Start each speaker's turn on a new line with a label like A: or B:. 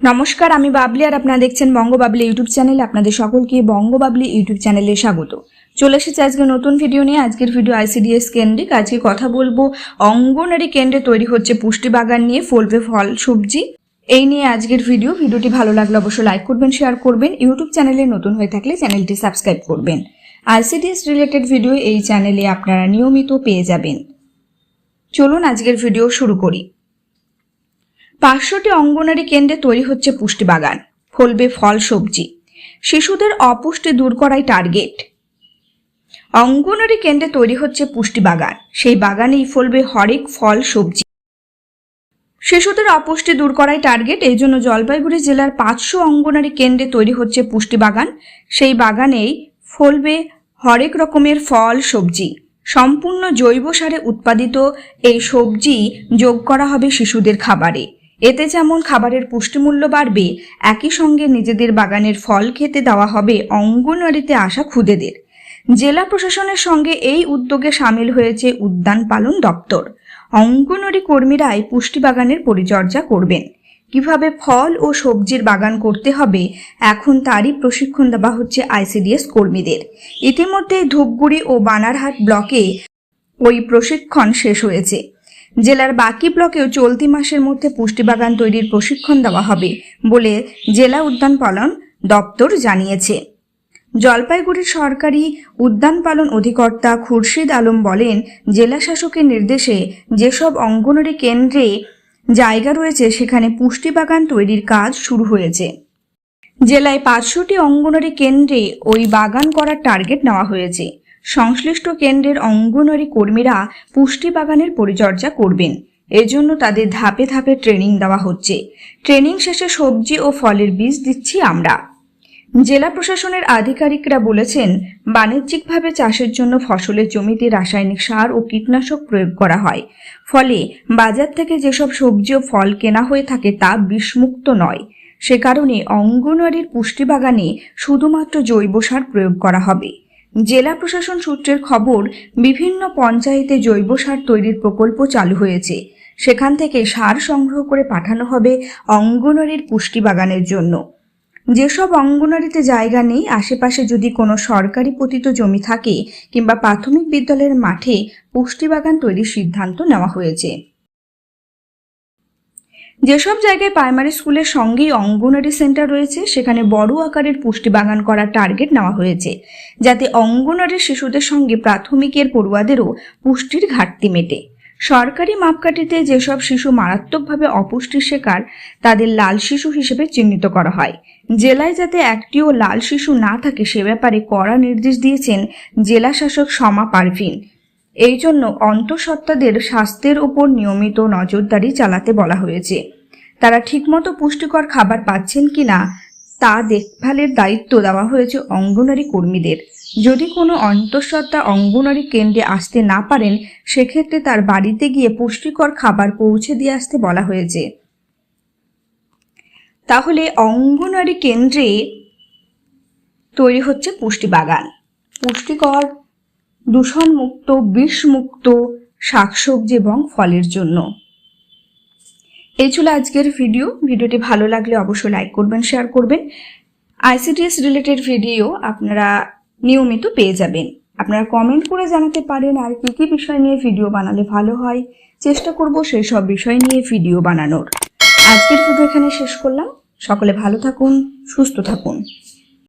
A: নমস্কার, আমি বাবলি আর আপনারা দেখছেন বঙ্গবাবলি ইউটিউব চ্যানেল। আপনাদের সকলকে বঙ্গবাবলি ইউটিউব চ্যানেলে স্বাগত। চলে এসেছে আজকে নতুন ভিডিও নিয়ে। আজকের ভিডিও আইসিডিএস কেন্দ্রিক। আজকে কথা বলব অঙ্গনারী কেন্দ্রে তৈরি হচ্ছে পুষ্টি বাগান নিয়ে, ফলবে ফল, সবজি। এই নিয়ে আজকের ভিডিও। ভিডিওটি ভালো লাগলে অবশ্যই লাইক করবেন, শেয়ার করবেন। ইউটিউব চ্যানেলে নতুন হয়ে থাকলে চ্যানেলটি সাবস্ক্রাইব করবেন। আইসিডিএস রিলেটেড ভিডিও এই চ্যানেলে আপনারা নিয়মিত পেয়ে যাবেন। চলুন আজকের ভিডিও শুরু করি। পাঁচশোটি অঙ্গনারী কেন্দ্রে তৈরি হচ্ছে পুষ্টি বাগান, ফলবে ফল সবজি। শিশুদের অপুষ্টি দূর করাই টার্গেট। অঙ্গনারী কেন্দ্রে তৈরি হচ্ছে পুষ্টি বাগান, সেই বাগানেই ফলবে হরেক ফল, সবজি। শিশুদের অপুষ্টি দূর করাই টার্গেট, এই জন্য জলপাইগুড়ি জেলার পাঁচশো অঙ্গনারী কেন্দ্রে তৈরি হচ্ছে পুষ্টি বাগান, সেই বাগানেই ফলবে হরেক রকমের ফল, সবজি। সম্পূর্ণ জৈব সারে উৎপাদিত এই সবজি যোগ করা হবে শিশুদের খাবারে। এতে যেমন খাবারের পুষ্টিমূল্য বাড়বে, একই সঙ্গে নিজেদের বাগানের ফল খেতে দেওয়া হবে অঙ্গনওয়াড়িতে আসা খুদেদের। জেলা প্রশাসনের সঙ্গে এই উদ্যোগে সামিল হয়েছে উদ্যান পালন দপ্তর। অঙ্গনওয়াড়ি কর্মীরাই পুষ্টি বাগানের পরিচর্যা করবেন। কীভাবে ফল ও সবজির বাগান করতে হবে, এখন তারই প্রশিক্ষণ দেওয়া হচ্ছে আইসিডিএস কর্মীদের। ইতিমধ্যে ধূপগুড়ি ও বানারহাট ব্লকে ওই প্রশিক্ষণ শেষ হয়েছে। জেলার বাকি ব্লকেও চলতি মাসের মধ্যে পুষ্টি বাগান তৈরির প্রশিক্ষণ দেওয়া হবে বলে জেলা উদ্যান পালন দপ্তর জানিয়েছে। জলপাইগুড়ির সরকারি উদ্যান পালন অধিকর্তা খুরশিদ আলম বলেন, জেলা শাসকের নির্দেশে যেসব অঙ্গনওয়াড়ি কেন্দ্রে জায়গা রয়েছে, সেখানে পুষ্টি বাগান তৈরির কাজ শুরু হয়েছে। জেলায় পাঁচশোটি অঙ্গনওয়াড়ি কেন্দ্রে ওই বাগান করার টার্গেট নেওয়া হয়েছে। সংশ্লিষ্ট কেন্দ্রের অঙ্গনওয়াড়ি কর্মীরা পুষ্টি বাগানের পরিচর্যা করবেন। এজন্য তাদের ধাপে ধাপে ট্রেনিং দেওয়া হচ্ছে। ট্রেনিং শেষে সবজি ও ফলের বীজ দিচ্ছি আমরা। জেলা প্রশাসনের আধিকারিকরা বলেছেন, বাণিজ্যিকভাবে চাষের জন্য ফসলের জমিতে রাসায়নিক সার ও কীটনাশক প্রয়োগ করা হয়। ফলে বাজার থেকে যেসব সবজি ও ফল কেনা হয়ে থাকে তা বিষমুক্ত নয়। সে কারণে অঙ্গনওয়াড়ির পুষ্টি বাগানে শুধুমাত্র জৈব সার প্রয়োগ করা হবে। জেলা প্রশাসন সূত্রের খবর, বিভিন্ন পঞ্চায়েতে জৈব সার তৈরির প্রকল্প চালু হয়েছে। সেখান থেকে সার সংগ্রহ করে পাঠানো হবে অঙ্গনওয়াড়ির পুষ্টি বাগানের জন্য। যেসব অঙ্গনারীতে জায়গা নেই, আশেপাশে যদি কোনো সরকারি পতিত জমি থাকে কিংবা প্রাথমিক বিদ্যালয়ের মাঠে পুষ্টি বাগান তৈরির সিদ্ধান্ত নেওয়া হয়েছে। যেসব জায়গায় প্রাইমারি স্কুলের সঙ্গেই অঙ্গনারী সেন্টার রয়েছে, সেখানে বড় আকারের পুষ্টি বাগান করার টার্গেট নেওয়া হয়েছে। যাতে অঙ্গনারীর শিশুদের সঙ্গে প্রাথমিকের পড়ুয়াদেরও পুষ্টির ঘাটতি মেটে। সরকারি মাপকাঠিতে যেসব শিশু মারাত্মকভাবে অপুষ্টির শিকার তাদের লাল শিশু হিসেবে চিহ্নিত করা হয়। জেলায় যাতে একটিও লাল শিশু না থাকে, সে ব্যাপারে কড়া নির্দেশ দিয়েছেন জেলা শাসক সমা পারভিন। এই জন্য অন্তঃসত্ত্বাদের স্বাস্থ্যের ওপর নিয়মিত নজরদারি চালাতে বলা হয়েছে। তারা ঠিকমতো পুষ্টিকর খাবার পাচ্ছেন কিনা তা দেখভালের দায়িত্ব দেওয়া হয়েছে অঙ্গনারী কর্মীদের। যদি কোনো অন্তঃসত্ত্বা অঙ্গনারী কেন্দ্রে আসতে না পারেন, সেক্ষেত্রে তার বাড়িতে গিয়ে পুষ্টিকর খাবার পৌঁছে দিয়ে আসতে বলা হয়েছে। তাহলে অঙ্গনারী কেন্দ্রে তৈরি হচ্ছে পুষ্টি বাগান। পুষ্টিকর দূষণমুক্ত, বিষমুক্ত শাকসবজি এবং ফলের জন্য। এই ছিল আজকের ভিডিও। ভিডিওটি ভালো লাগলে অবশ্যই লাইক করবেন, শেয়ার করবেন। আইসিডিএস রিলেটেড ভিডিও আপনারা নিয়মিত পেয়ে যাবেন। আপনারা কমেন্ট করে জানাতে পারেন আর কী কী বিষয় নিয়ে ভিডিও বানালে ভালো হয়। চেষ্টা করব সেই সব বিষয় নিয়ে ভিডিও বানানোর। আজকের ভিডিও এখানে শেষ করলাম। সকলে ভালো থাকুন, সুস্থ থাকুন।